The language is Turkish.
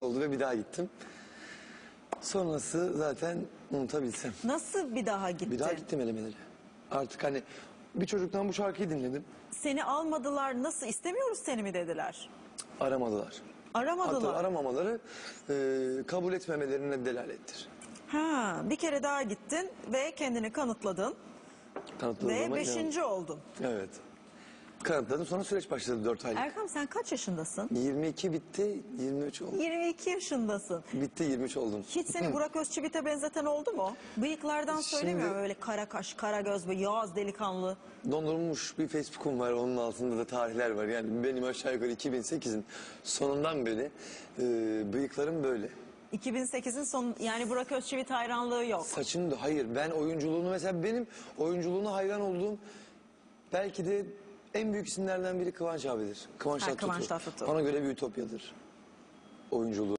oldu ve bir daha gittim. Sonrası zaten unutabilsem. Nasıl bir daha gittin? Bir daha gittim elemelere. Artık hani bir çocuktan bu şarkıyı dinledim. Seni almadılar nasıl istemiyoruz seni mi dediler? Aramadılar. Aramadılar. Hatta aramamaları e, kabul etmemelerine delalettir. Ha, bir kere daha gittin ve kendini kanıtladın Kanıtladığıma ve beşinci oldun. Evet. Kanıtladım sonra süreç başladı 4 aylık. Erkam sen kaç yaşındasın? 22 bitti 23 oldu. 22 yaşındasın. Bitti 23 oldum. Hiç seni Burak Özçivit'e benzeten oldu mu? Bıyıklardan söylemiyor Şimdi- öyle kara kaş, kara göz ve yağız delikanlı. Dondurulmuş bir Facebook'um var onun altında da tarihler var. Yani benim aşağı yukarı 2008'in sonundan beri e, bıyıklarım böyle. 2008'in son yani Burak Özçivit hayranlığı yok. Saçım da hayır ben oyunculuğunu mesela benim oyunculuğuna hayran olduğum belki de en büyük isimlerden biri Kıvanç abidir. Kıvanç Ha, Tatlıtuğ. Kıvanç Tatlıtuğ. Bana göre bir ütopyadır oyunculuğu.